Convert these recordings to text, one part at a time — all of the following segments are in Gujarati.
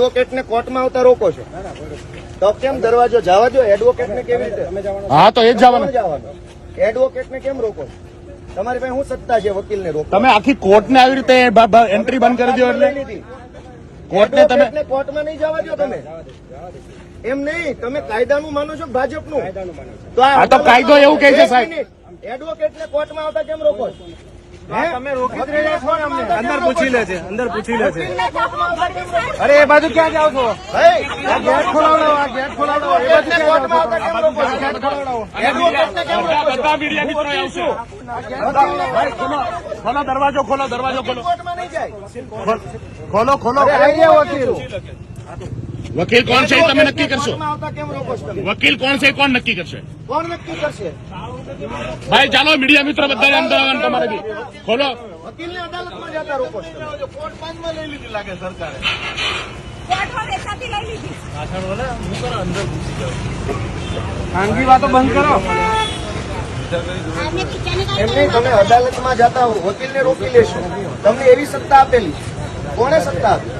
એડવોકેટને કોર્ટમાં આવતા રોકો છો? તો કેમ દરવાજો જવા દો એડવોકેટને કેવી રીતે? હા તો એ જ જવાનું. એડવોકેટને કેમ રોકો છો? તમારી પાસે શું સત્તા છે વકીલ ને તમે આખી કોર્ટને આવી રીતે એન્ટ્રી બંધ કરી દો એટલે? કોર્ટને તમે એડવોકેટને કોર્ટમાં નહીં જવા દો તમે એમ નહીં તમે કાયદાનું માનો છો કે ભાજપનું? તો આ તો કાયદો એવું કહે છે, સાહેબ. એડવોકેટને કોર્ટમાં આવતા કેમ રોકો છો? અંદર પૂછી લે છે? અંદર પૂછી લે છે? અરે એ બાજુ ક્યાં જાવ છો? ગેટ ખોલાવડો આ ગેટ ખોલાવડો એ બાજુ ખોલો ખોલો દરવાજો ખોલો દરવાજો ખોલો. ખોલો ખોલો ગયા વકીલ વકીલ કોણ છે તમે નક્કી કરશો? વકીલ કોણ છે કોણ નક્કી કરશે? કોણ નક્કી કરશે? ભાઈ ચાલો મીડિયા મિત્રો બધા અંદર આવવાનું તમારે બી. ખોલો. વકીલને અદાલતમાં જતા રોકો કોર્ટ પાંચમાં લઈ લીધી લાગે સરકારે. ખાનગી વાતો બંધ કરો. આને એમ નહીં તમે અદાલતમાં જતા હો વકીલને રોકી લેશો. તમને એવી સત્તા આપેલી. કોને સત્તા આપી?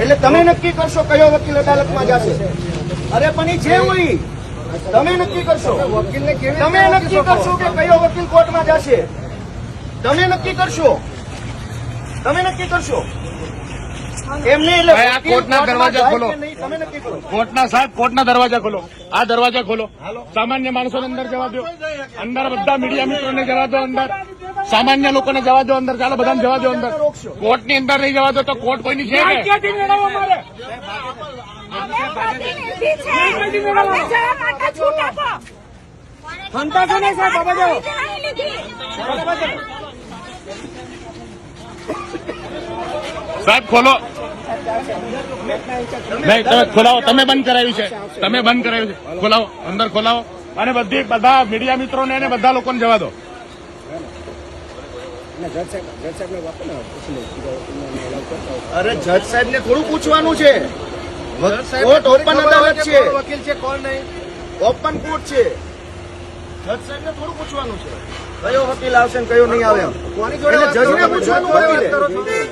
એટલે તમે નક્કી કરશો કયો વકીલ અદાલતમાં જશે? અરે પણ એ જે હોય તમે નક્કી કરશો? વકીલને તમે નક્કી કરશો કે કયો વકીલ કોર્ટમાં જશે? તમે નક્કી કરશો? તમે નક્કી કરશો? એટલે વકીલ કોર્ટના દરવાજા ખોલો. કોર્ટના સાહેબ કોર્ટના દરવાજા આ દરવાજા ખોલો. સામાન્ય માણસોને અંદર જવા દો. અંદર બધા મીડિયા મિત્રોને જવા દો અંદર. સામાન્ય લોકોને જવા દો અંદર ચાલો બધાને જવા દો અંદર. કોર્ટની અંદર. નહીં જવા દો તો કોર્ટ કોઈની છે? સાહેબ બાબા જાઓ. સાહેબ ખોલો. નહીં તમે ખોલાવો. તમે બંધ કરાવ્યું છે. તમે બંધ કરાવ્યું છે. ખોલાવો. અંદર ખોલાવો. અને બધી બધા મીડિયા મિત્રોને અને બધા લોકોને જવા દો. અરે જજ સાહેબ ને થોડું પૂછવાનું છે. કોર્ટ ઓપન અદાલત છે. વકીલ છે કોણ નહીં? ઓપન કોર્ટ છે. જજ સાહેબ ને થોડું પૂછવાનું છે. કયો વકીલ આવશે ને કયો નહીં આવે કોની જોડે? પૂછવાનું વકીલે.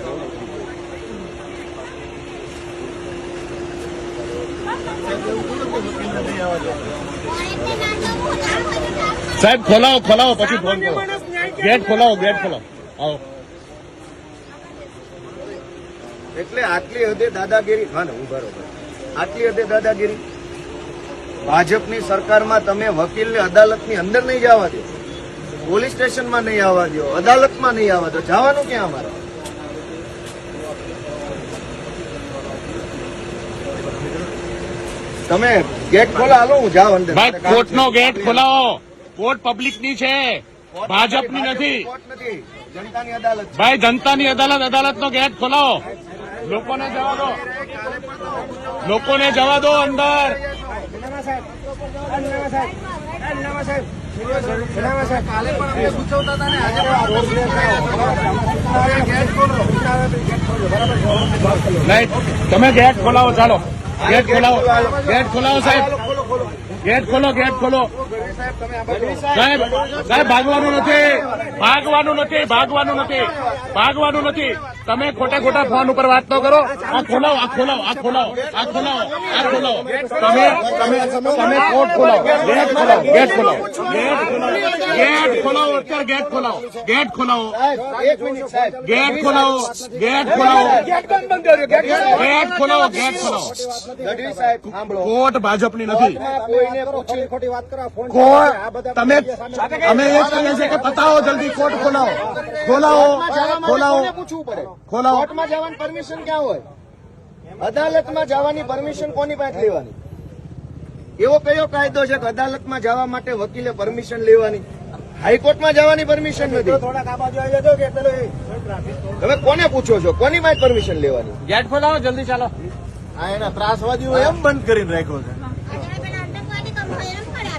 સાહેબ ખોલાવો ખોલાવો પછી ફોન કરો. ગેટ ખોલાવો ગેટ ખોલાવો. એટલે આટલી હદે દાદાગીરી હા ને બરોબર આટલી હદે દાદાગીરી? ભાજપની સરકારમાં તમે વકીલને અદાલતની અંદર નહીં જવા દો. પોલીસ સ્ટેશનમાં નહીં આવવા દો. અદાલતમાં નહીં આવવા દો. જવાનું ક્યાં અમારે? તમે ગેટ ખોલા હાલો હું જાઉં અંદર. ભાઈ કોર્ટનો ગેટ ખોલાવો. કોર્ટ પબ્લિકની છે. ભાજપની નથી કોર્ટ નથી. જનતાની અદાલત ભાઈ જનતાની અદાલત અદાલતનો ગેટ ખોલાવો. લોકોને જવા દો. લોકોને જવા દો અંદર. તમે ગેટ ખોલાવો ચાલો. ગેટ ખોલાવો. ગેટ ખોલાવો સાહેબ. ગેટ ખોલો ગેટ ખોલો. સાહેબ સાહેબ ભાગવાનું નથી. ભાગવાનું નથી ભાગવાનું નથી. ભાગવાનું નથી. તમે ખોટા ખોટા ફોન ઉપર વાત ન કરો. આ ખોલાવો આ ખોલાવો આ ખોલાવો આ ખોલાવો આ ખોલાવો. તમે તમે તમે કોર્ટ ખોલાવો. ગેટ ખોલાવો ગેટ ખોલાવો. ગેટ ખોલાવો અત્યારે ગેટ ખોલાવો. ગેટ ખોલાવો. ગેટ ખોલાવો ગેટ ખોલાવો. ગેટ ખોલાવો ગેટ ખોલાવો. કોર્ટ ભાજપની નથી. કોઈને પૂછી. ખોટી વાત કરો ફોન કોર્ટ તમે અમે એ કહીએ છીએ કે પતાવો જલ્દી કોર્ટ ખોલાવો. ખોલાવો ખોલાવો. પૂછવું પડે? ખોલાવો. કોર્ટમાં જવાની પરમિશન ક્યાં હોય? અદાલતમાં જવાની પરમિશન કોની પાસે લેવાની? એવો કયો કાયદો છે કે અદાલતમાં જવા માટે વકીલે પરમિશન લેવાની? હાઈકોર્ટમાં જવાની પરમિશન નથી. થોડાક આ બાજુ આવી જજો કે પેલો એ તમે કોને પૂછો છો? કોની પાસે પરમિશન લેવાની? ગેટ ખોલાવો જલ્દી ચાલો. આ એના ત્રાસવાદીઓ એમ બંધ કરીને રાખ્યો છે તો ગઢવી સાહેબ આ બાજુ આવો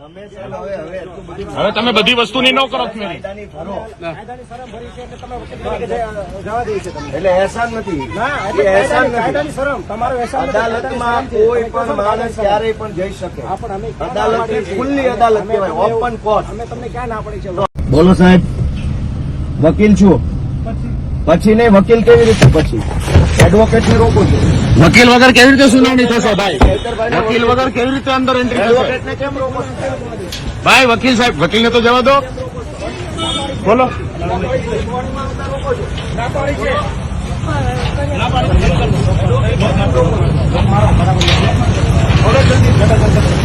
હવે તમે બધી વસ્તુની ન કરો એટલે એહસાન નથી. એહસાન અદાલતમાં કોઈ પણ માણસ ક્યારેય પણ જઈ શકે. અદાલત? ખુલ્લી અદાલત કહેવાય ઓપન કોર્ટ અમે તમને ક્યાં ના પડી છે બોલો સાહેબ, વકીલ છું. પછી નહીં, વકીલ કેવી રીતે? પછી. એડવોકેટ ને રોકું છું. વકીલ વગર કેવી રીતે સુનાવણી થશે ભાઈ? વકીલ વગર કેવી રીતે અંદર એન્ટ્રી થશે? કેમ રોકો ભાઈ વકીલ સાહેબ વકીલને તો જવા દો. બોલો.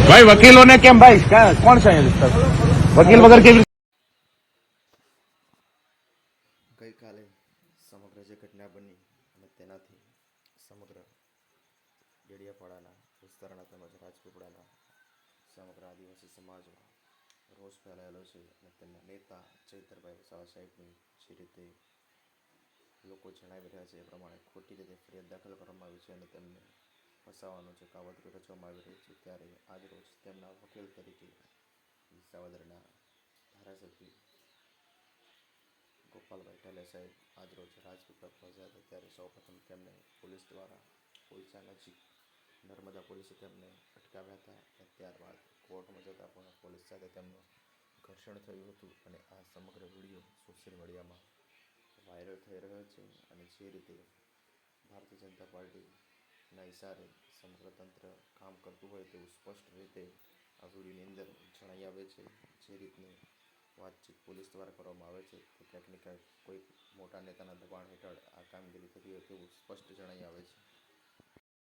ભાઈ વકીલોને કેમ ભાઈ? કોણ છે વકીલ વગર કેવી રીતે ગઈકાલે સમગ્ર જે ઘટના બની અને તેનાથી સમગ્ર ડેડિયાપાડાના વિસ્તારના તેમજ રાજપીપળાના સમગ્ર આદિવાસી સમાજમાં રોષ ફેલાયેલો છે અને તેમના નેતા ચૈતરભાઈ વસાવા સાહેબની જે રીતે લોકો જણાવી રહ્યા છે એ પ્રમાણે ખોટી રીતે ફરિયાદ દાખલ કરવામાં આવી છે અને તેમને ફસાવાનો જે કાવતરું રચવામાં આવી રહ્યું છે ત્યારે આજરોજ તેમના વકીલ તરીકે વિસાવદરના ધારાસભ્ય ગોપાલભાઈ ટાલે સાહેબ આજરોજ રાજપીપળા પહોંચ્યા હતા ત્યારે સૌપ્રથમ તેમને પોલીસ દ્વારા પોઈચા નજીક નર્મદા પોલીસે તેમને અટકાવ્યા હતા અને ત્યારબાદ કોર્ટમાં જતાં પણ પોલીસ સાથે તેમનું ઘર્ષણ થયું હતું અને આ સમગ્ર વીડિયો સોશિયલ મીડિયામાં વાયરલ થઈ રહ્યો છે અને જે રીતે ભારતીય જનતા પાર્ટીના ઇશારે સમગ્ર તંત્ર કામ કરતું હોય તેવું સ્પષ્ટ રીતે આ વિડીયોની અંદર જણાઈ આવે છે. જે રીતની વાતચીત પોલીસ દ્વારા કરવામાં આવે છે તો ક્યાંક ને ક્યાંક કોઈ મોટા નેતાના દબાણ હેઠળ આ કામગીરી થતી હોય તેવું સ્પષ્ટ જણાઈ આવે છે.